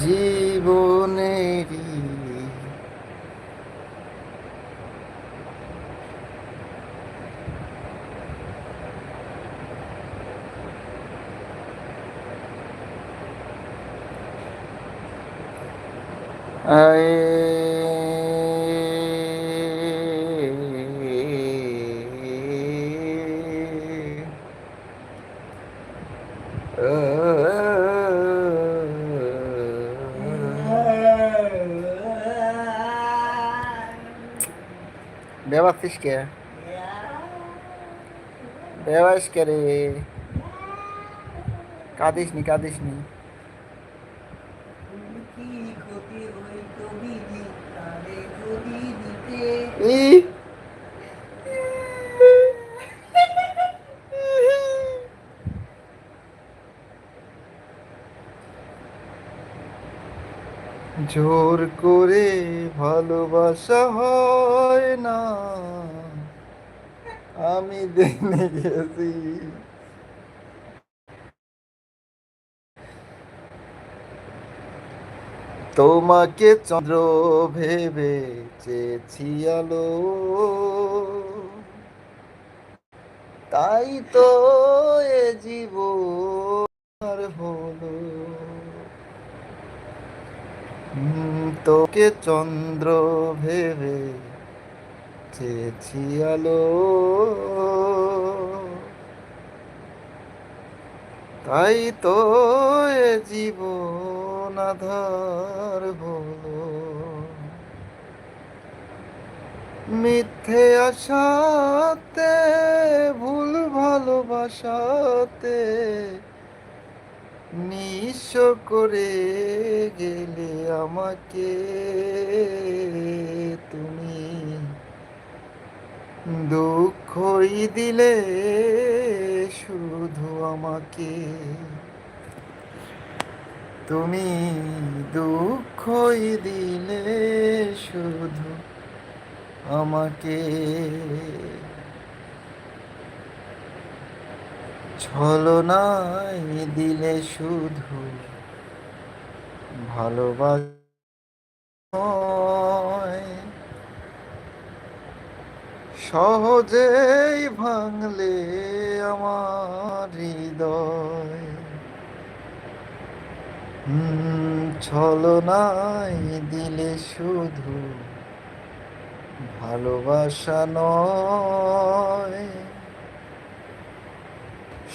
জীবনেরই বেবাতিস কে বেবাস কে রে কাঁদিস নি কাঁদিস নি কি ক্ষতি হইতো বিধি তারে যদি দিতে ই জোর করে ভালোবাসা হয় না আমি দেখে গেছি। তোমাকে চন্দ্র ভেবে চেয়েছি আলো। তাই তো এ জীব আর হলো তোকে চন্দ্র ভেবে চেয়েছি আলো তাই তো এ জীবন আধার হলো। মিথ্যে আশাতে, ভুল ভালোবাসাতে নিঃস্ব করে গেলে আমাকে তুমি দুঃখই দিলে শুধু আমাকে। তুমি দুঃখই দিলে শুধু আমাকে। ছলনাই দিলে শুধু ভালোবাসা। সহজেই ভাঙলে আমার হৃদয়। ছলনাই দিলে শুধু ভালোবাসা নয়।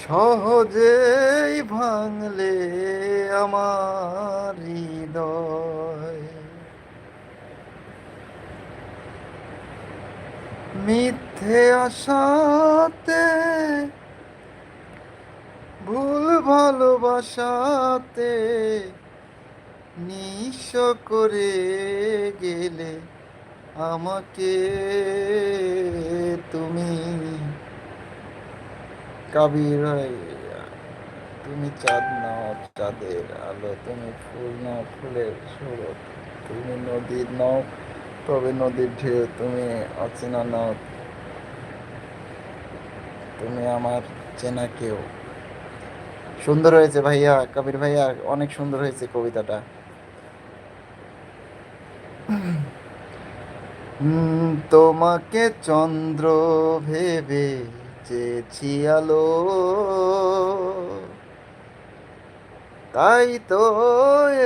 সহজেই ভাঙলে আমার হৃদয়। মিথ্যে আশাতে ভুল ভালোবাসাতে নিঃস্ব করে গেলে আমাকে তুমি কাবির তুমি চাঁদ নাও চাঁদের আলো, তুমি ফুল নাও ফুলের সুরত, তুমি নদীর নাও তবে নদীর ঢেউ, তুমি অচেনা নাও তুমি আমার চেনা কেউ। সুন্দর হয়েছে ভাইয়া, কবির ভাইয়া, অনেক সুন্দর হয়েছে কবিতাটা। তোমাকে চন্দ্র ভেবে চেয়েছি আলো। তাই তো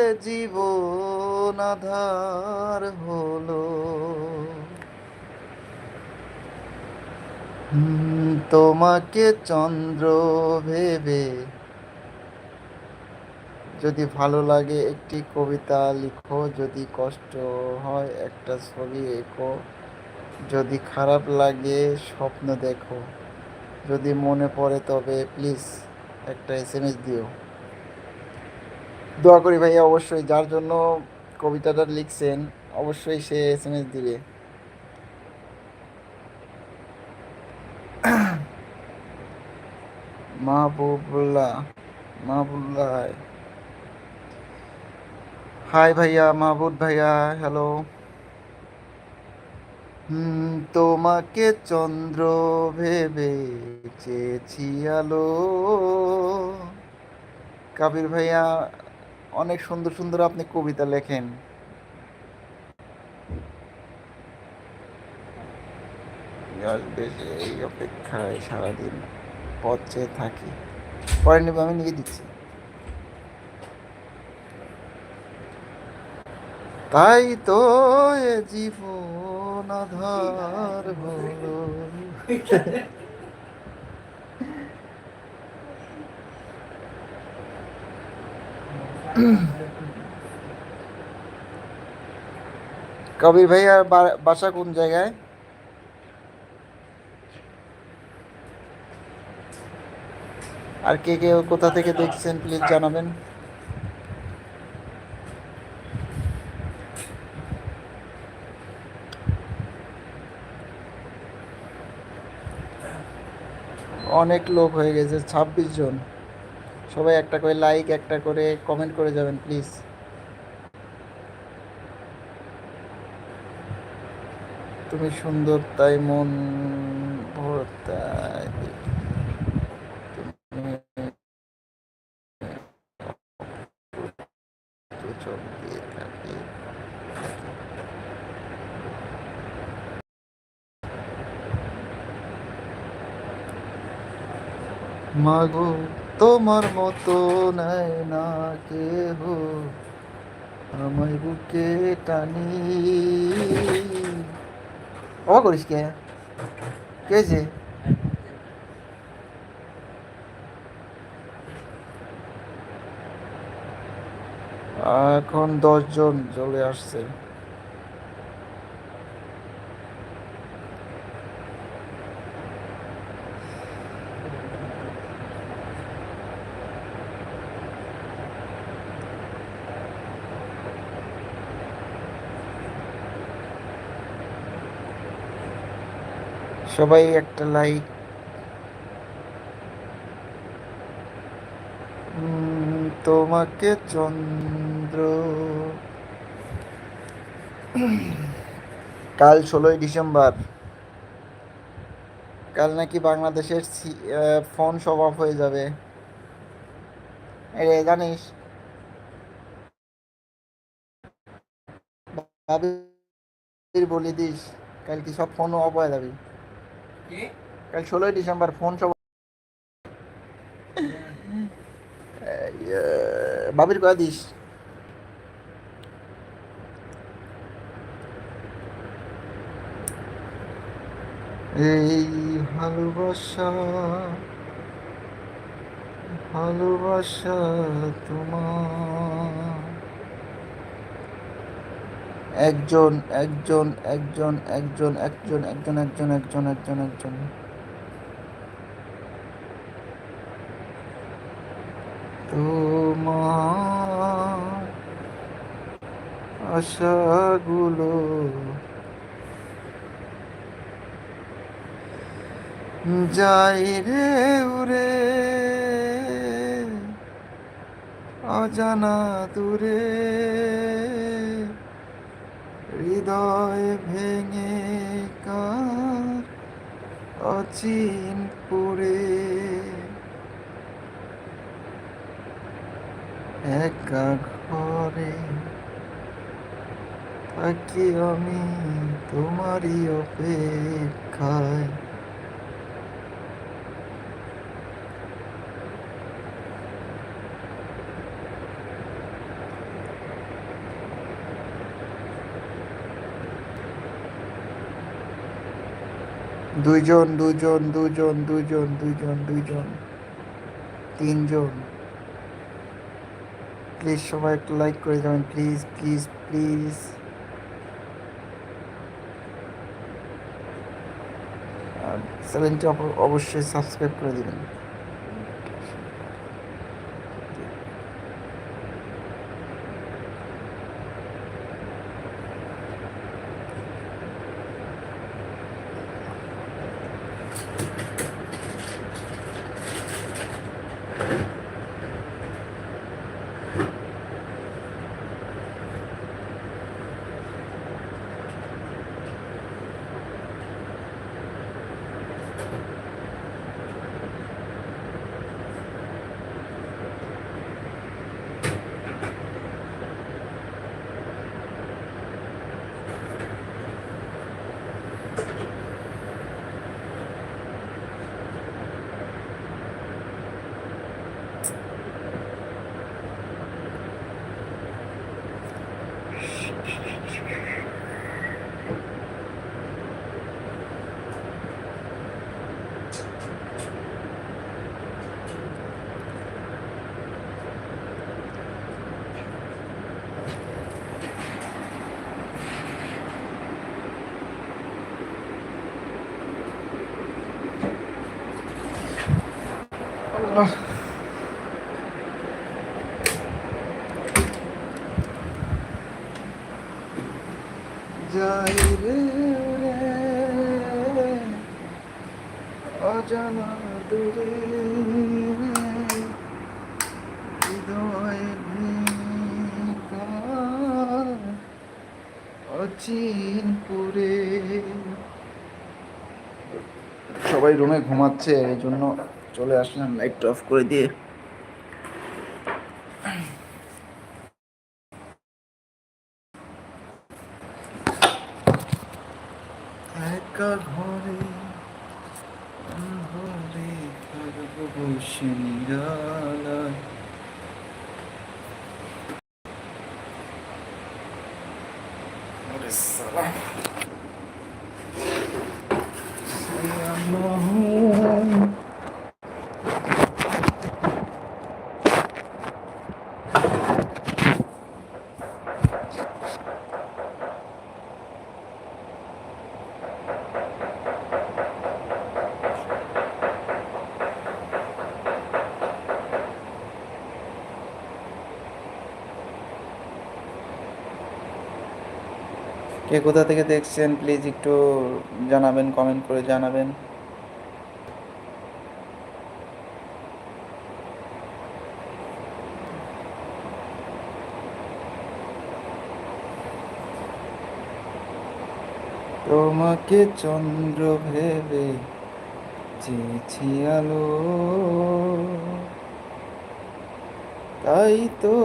এ জীবন আধার হলো। তোমাকে চন্দ্র ভেবে যদি ভালো লাগে একটি কবিতা লিখো, যদি কষ্ট হয় একটা ছবি এঁকো, যদি খারাপ লাগে স্বপ্ন দেখো, যদি মনে পড়ে তবে প্লিজ একটা এস এম এস দিও। দোয়া করি ভাইয়া, অবশ্যই। যার জন্য কবিতাটা লিখছেন, অবশ্যই সে এস এম এস দিবে। মাহবুবুল্লাহ হাই ভাইয়া, মাহবুব ভাইয়া হ্যালো হুম, তোমাকে চন্দ্র ভেবে চেয়েছি আলো। কাবির ভাইয়া অনেক সুন্দর সুন্দর আপনি কবিতা লেখেন। এই অপেক্ষায় সারাদিন পথ চেয়ে থাকি। পরে নেব আমি নিয়ে দিচ্ছি। তাই তো এ জীবন আধার হলো কবির ভাইয়ার বাসা কোন জায়গায়? আর কে কে কোথা থেকে দেখছেন প্লিজ জানাবেন। অনেক লোক হয়ে গেছে, ছাব্বিশ জন। সবাই একটা করে লাইক একটা করে কমেন্ট করে যাবেন প্লিজ তুমি সুন্দর, তাই মন মাগো তোমার মতো নাই না কেহ। আমায় বুকে টানি। ও করিস কে? কে হয়েছে এখন দশজন চলে আসছে। সবাই একটা লাইক তোমাকে চন্দ্র। কাল ষোলোই ডিসেম্বর। কাল নাকি বাংলাদেশের ফোন সব অফ হয়ে যাবে। রে, জানিস? বলে দিস কাল কি সব ফোন অফ হয়ে যাবে। কাল ষোলোই ডিসেম্বর ফোন সব আহ, ভাবির কয়ে দিস। এই ভালোবাসা ভালোবাসা তোমার। একজন একজন একজন একজন একজন একজন একজন একজন একজন একজন। আশাগুলো যাই রে উরে অজানা দূরে। হৃদয় ভেঙে কার অচিন পুরে? একা ঘরে থাকি আমি তোমারই অপেক্ষায়। দুইজন দুজন দুজন দুজন দুজন দুজন তিনজন। প্লিজ সবাই একটু লাইক করে যাবেন প্লিজ প্লিজ প্লিজ চ্যানেলটি অবশ্যই সাবস্ক্রাইব করে দিবেন। যাই রে অজানা দূরে সবাই রুমে ঘুমাচ্ছে এই জন্য চলে আসলাম লাইট অফ করে দিয়ে একা ঘরে অন্ধকারে থাকব বসে নিরালায় ওরে সালা। সালাম। কে কোথা থেকে দেখছেন প্লিজ একটু জানাবেন কমেন্ট করে জানাবেন। তোমাকে চন্দ্র ভেবে চেয়েছি আলো। তাই তো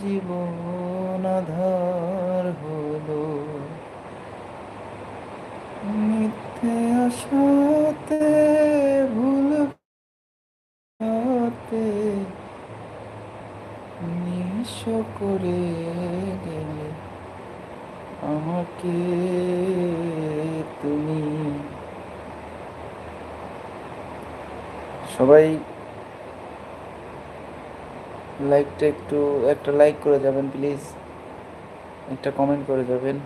জীবন আধার হলো মিথ্যে আশাতে ভুল হাতে নিঃস্ব করে গেলে আমাকে তুমি সবাই লাইকটা একটু, একটা লাইক করে যাবেন প্লিজ একটা কমেন্ট করে যাবেন।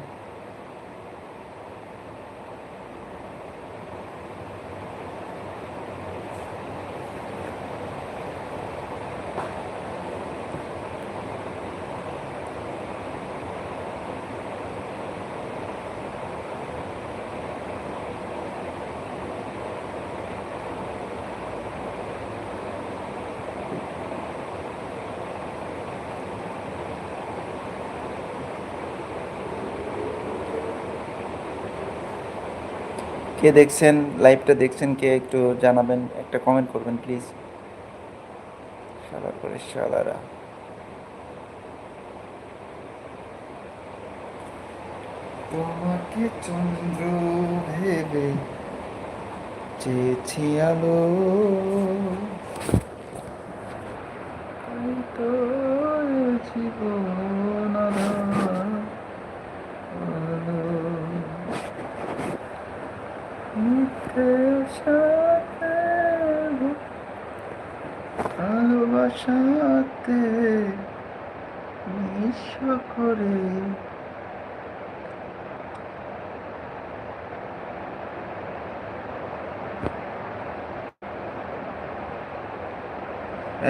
কে দেখছেন লাইভটা দেখছেন, কে একটু জানাবেন, একটা কমেন্ট করবেন প্লিজ শালা করে শালারা। তোমাকে চন্দ্র ভেবে চেয়েছি আলো। তো জীবন আধার হলো। মিথ্যে সাথে ভালোবাসাতে নিঃস্ব করে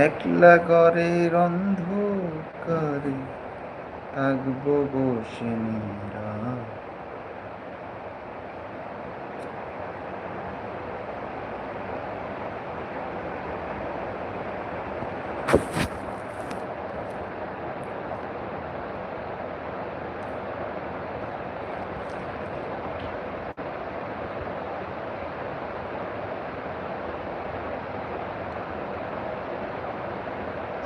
একলা করে অন্ধকারে থাকব বসে নিরা